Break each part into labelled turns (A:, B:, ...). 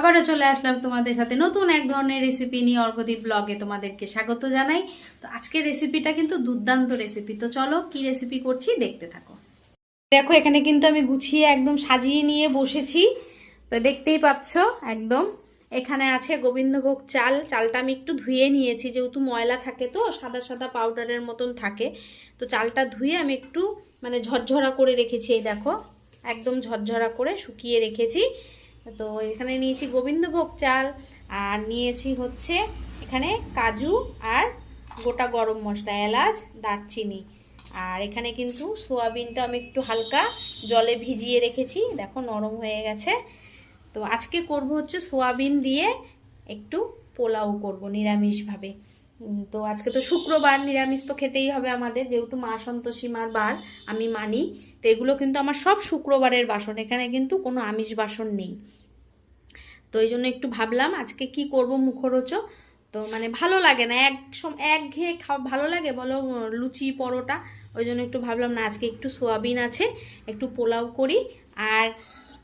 A: আবারও চলে আসলাম তোমাদের সাথে নতুন এক ধরনের রেসিপি নিয়ে অর্কদীপ ব্লগে তোমাদেরকে স্বাগত জানাই। তো আজকের রেসিপিটা কিন্তু দুর্দান্ত রেসিপি তো চলো কি রেসিপি করছি দেখতে থাকো। দেখো, এখানে কিন্তু আমি গুছিয়ে একদম সাজিয়ে নিয়ে বসেছি। তো দেখতেই পাচ্ছ, একদম। এখানে আছে গোবিন্দভোগ চাল। চালটা আমি একটু ধুয়ে নিয়েছি, যেহেতু ময়লা থাকে তো, সাদা সাদা পাউডারের মতন থাকে। তো চালটা ধুয়ে আমি একটু মানে ঝরঝরা করে রেখেছি, এই দেখো। একদম ঝরঝরা করে শুকিয়ে রেখেছি। তো এখানে নিয়েছি গোবিন্দভোগ চাল আর নিয়েছি হচ্ছে এখানে কাজু আর গোটা গরম মশলা, এলাচ, দারচিনি। আর এখানে কিন্তু সোয়াবিনটা আমি একটু হালকা জলে ভিজিয়ে রেখেছি, দেখো নরম হয়ে গেছে। তো আজকে করব হচ্ছে সোয়াবিন দিয়ে একটু পোলাও করব নিরামিষভাবে। তো আজকে তো শুক্রবার, নিরামিষ তো খেতেই হবে আমাদের, যেহেতু মা সন্তোষী মার বার, আমি মানি। তো এগুলো কিন্তু আমার সব শুক্রবারের বাসন, এখানে কিন্তু কোনো আমিষ বাসন নেই। তো এই জন্য একটু ভাবলাম আজকে কি করব মুখরোচ তো মানে ভালো লাগে না, এক এক ঘেয়ে খাওয়া ভালো লাগে বলো, লুচি, পরোটা, ওই জন্য একটু ভাবলাম না, আজকে একটু সোয়াবিন আছে, একটু পোলাও করি। আর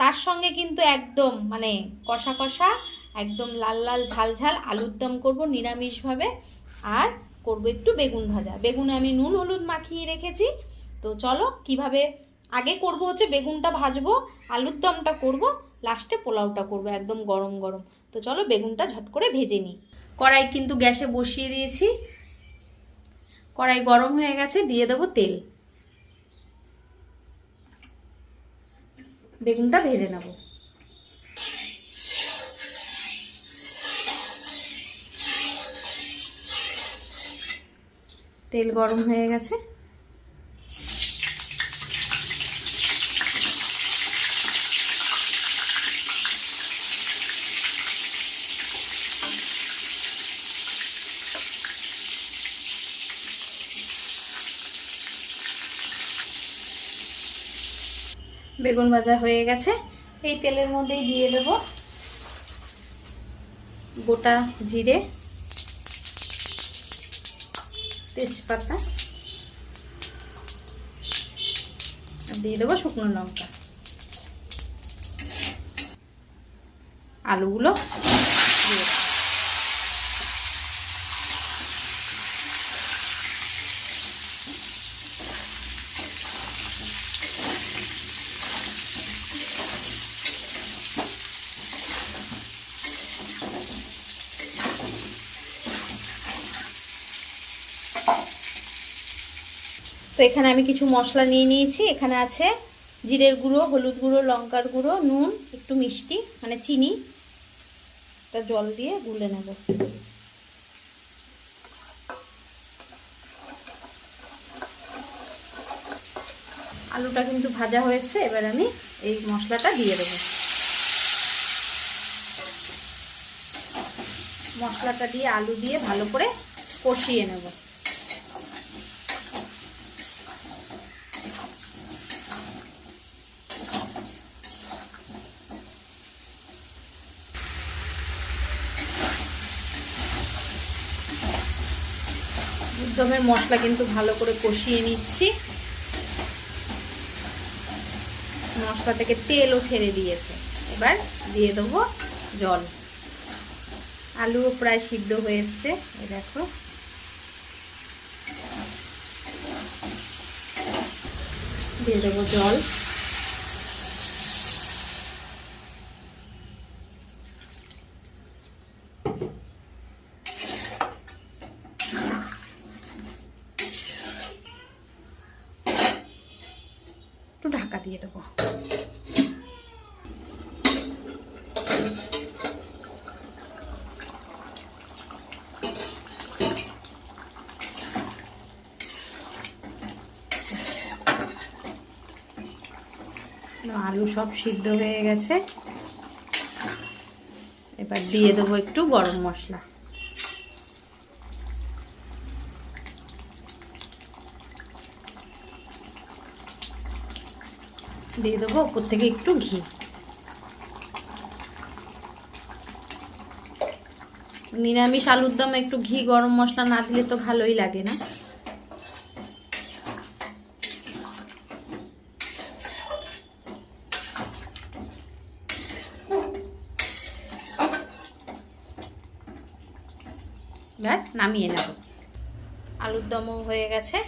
A: তার সঙ্গে কিন্তু একদম মানে কষা কষা, একদম লাল লাল ঝাল ঝাল আলুর দম করব নিরামিষভাবে। আর করব একটু বেগুন ভাজা। বেগুনে আমি নুন, হলুদ মাখিয়ে রেখেছি। তো চলো কীভাবে আগে করব হচ্ছে বেগুনটা ভাজবো, আলুর দমটা করব লাস্টে পোলাওটা করব, একদম গরম গরম। তো চলো বেগুনটা ঝট করে ভেজে নিই। কড়াই কিন্তু গ্যাসে বসিয়ে দিয়েছি। কড়াই গরম হয়ে গেছে, দিয়ে দেবো তেল। বেগুনটা ভেজে নেব। তেল গরম হয়ে গেছে। বেগুন ভাজা হয়ে গেছে। এই তেলের মধ্যেই দিয়ে দেব গোটা জিরে, তেজপাতা দিয়ে দেবো শুকনো লঙ্কা। আলুগুলো দিয়ে দেবো। তো এখানে আমি কিছু মশলা নিয়ে নিয়েছি। এখানে আছে জিরের গুঁড়ো, হলুদ গুঁড়ো, লঙ্কার গুঁড়ো, নুন, একটু মিষ্টি মানে চিনি। একটা জল দিয়ে গুলে নেব। আলুটা কিন্তু ভাজা হয়েছে, এবার আমি এই মশলাটা দিয়ে দেবো। মশলাটা দিয়ে আলু দিয়ে ভালো করে কষিয়ে নেব। উদ্যমের মশলা কিন্তু ভালো করে কষিয়ে নিচ্ছি। মশলা থেকে তেলও ছেড়ে দিয়েছে। এবার দিয়ে দেবো জল। আলুও প্রায় সিদ্ধ হয়ে এসছে দেখো। দিয়ে দেবো জল একটু ঢাকা দিয়ে দেবো। আলু সব সিদ্ধ হয়ে গেছে। এবার দিয়ে দেবো একটু গরম মশলা। দিয়ে দেবো, ওপর থেকে একটু ঘি। নিরামিষ আলুর দম একটু ঘি, গরম মশলা না দিলে তো ভালোই লাগে না। এবার নামিয়ে নেব। আলুর দমও হয়ে গেছে।